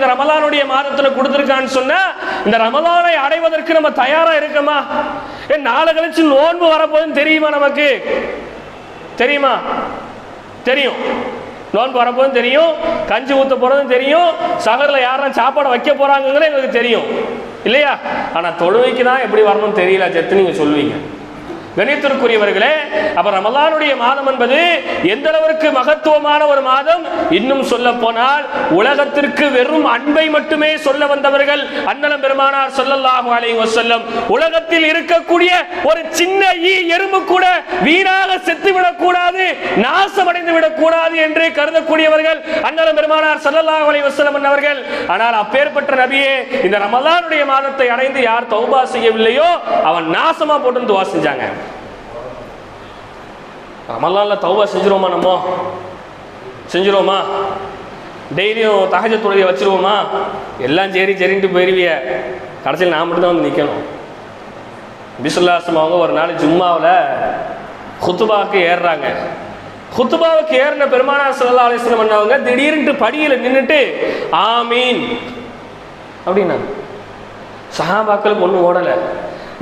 இந்த ரமலானுடைய மாதத்துல கொடுத்துருக்கான்னு சொன்னா இந்த ரமலானை அடைவதற்கு நம்ம தயாரா இருக்கோமா? ஏன் நாளை கழிச்சு நோன்பு வரப்போகுதுன்னு தெரியுமா நமக்கு? தெரியுமா? தெரியும். நோன்பு வரப்போதும் தெரியும். கஞ்சி ஊத்த போறதும் தெரியும். சகரில் யாரெல்லாம் சாப்பாடு வைக்க போறாங்கன்னு எங்களுக்கு தெரியும். இல்லையா? ஆனா தொழுவைக்கு தான் எப்படி வரணும்னு தெரியல செத்து நீங்க சொல்லுவீங்க. கணித்திற்குரியவர்களே அப்ப ரமலானுடைய மாதம் என்பது எந்த அளவிற்கு மகத்துவமான ஒரு மாதம்? இன்னும் சொல்ல போனால் உலகத்திற்கு வெறும் அன்பை மட்டுமே சொல்ல வந்தவர்கள் அண்ணலம் பெருமானார் சொல்லல்லாஹு அலைஹி உலகத்தில் இருக்கக்கூடிய ஒரு சின்ன ஈ எறும்பு கூட வீணாக செத்து விடக்கூடாது நாசமடைந்து விடக்கூடாது என்று கருதக்கூடியவர்கள் அண்ணலம் பெருமானார் ஸல்லல்லாஹு அலைஹி வஸல்லம் அவர்கள் ஆனால் அப்பேற்பட்ட நபியே இந்த ரமலானுடைய மாதத்தை அடைந்து யார் தௌபா செய்யவில்லையோ அவன் நாசமா போட்டு துவா செஞ்சாங்க. ரமலான்ல தௌவா செஞ்சிருவோமா நம்ம? செஞ்சிருவோமா? டெய்லியும் தகஜ துறையை வச்சிருவோமா? எல்லாம் சரி சரின்ட்டு போயிருவிய. கடைசியில் நான் மட்டும்தான் வந்து நிற்கணும் பிசுல்லாசம் அவங்க ஒரு நாள் ஜும்மாவில் குத்துபாவுக்கு ஏறுறாங்க. குத்துபாவுக்கு ஏறின பெருமானார் சல்லா அலிஸ்லம் பண்ணவங்க திடீர்னு படியில் நின்றுட்டு ஆமீன். அப்படின்னாங்க. சஹாபாக்களுக்கு ஒன்றும் ஓடலை.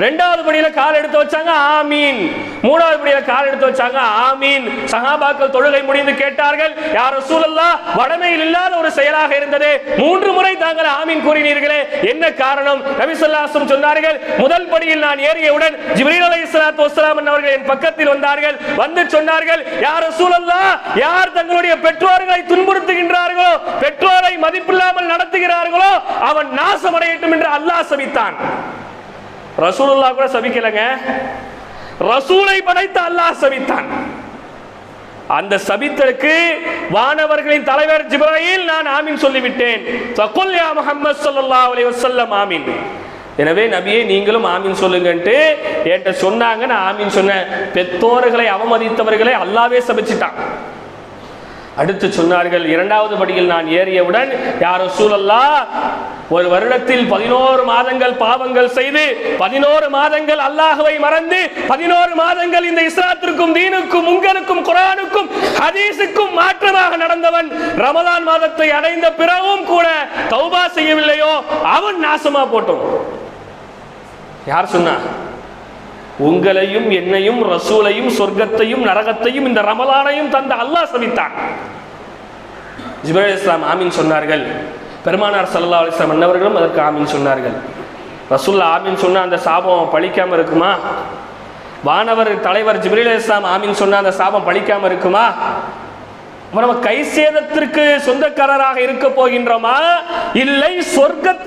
ரெண்டாவது படியில கால் எடுத்து வச்சாங்க ஆமீன். மூணாவது படியில கால் எடுத்து வச்சாங்க ஆமீன். சஹாபாக்கள் தொழுகை முடிந்து கேட்டார்கள் யார் சூழல்லா வடமையில் இல்லாத ஒரு செயலாக இருந்தது. மூன்று முறை தாங்கள் ஆமீன் கூறினீர்களே என்ன காரணம்? நபி சொன்னார்கள் முதல் படியில் நான் ஏறியவுடன் ஜிப்ரீல் அலைஹிஸ்ஸலாத்து வஸ்ஸலாம் அவர்கள் என் பக்கத்தில் வந்தார்கள். வந்து சொன்னார்கள் யார் சூழல்லா யார் தங்களுடைய பெற்றோர்களை துன்புறுத்துகின்றார்களோ பெற்றோரை மதிப்பில்லாமல் நடத்துகிறார்களோ அவன் நாசமடையட்டும் என்று அல்லாஹ் சபித்தான். ரசூலுல்லா கூட சபிக்கலைங்க. ரசூலை படைத்த அல்லாஹ் சபித்தான். அந்த சபித்தலுக்கு வானவர்களின் தலைவர் ஜிப்ராயில் நான் ஆமீன் சொல்லிவிட்டேன். ஃபகுல் யா முஹம்மது ஸல்லல்லாஹு அலைஹி ஆமீன். எனவே நபியே நீங்களும் ஆமீன் சொல்லுங்கன்ட்டு என்கிட்ட சொன்னாங்க. நான் ஆமீன் சொன்னேன். பெத்தோர்களை அவமதித்தவர்களை அல்லாவே சபிச்சிட்டான். அடுத்து சொன்னார்கள் இரண்டாவது படியில் நான் ஏறியவுடன் யார் சூழல்லா ஒரு வருடத்தில் பதினோரு மாதங்கள் பாவங்கள் செய்து பதினோரு மாதங்கள் அல்லாஹுவை மறந்து பதினோரு மாதங்கள் இந்த இஸ்லாத்திற்கும் தீனுக்கும் உங்களுக்கும் குரானுக்கும் ஹதீஸுக்கும் மாற்றமாக நடந்தவன் ரமதான் மாதத்தை அடைந்த பிறகும் கூட தௌபா செய்யவில்லையோ அவன் நாசமா போட்டோம். யார் சொன்னா? உங்களையும் என்னையும் ரசூலையும் சொர்க்கத்தையும் நரகத்தையும் இந்த ரமலானையும் தந்த அல்லாஹ் சபித்தான். ஜிப்ரேல் இஸ்லாம் ஆமீன் சொன்னார்கள். பெருமானார் சல்லா அலிஸ்லாம் அன்னவர்களும் அதற்கு ஆமீன் சொன்னார்கள். ரசூல்லா ஆமீன் சொன்னால் அந்த சாபம் பழிக்காம இருக்குமா? வானவர் தலைவர் ஜிப்ரீல் இஸ்லாம் ஆமீன் சொன்னா அந்த சாபம் பழிக்காம இருக்குமா? நம்ம கை சேதத்திற்கு சொந்தக்காரராக இருக்க போகின்றோமா? இல்லை சொர்க்க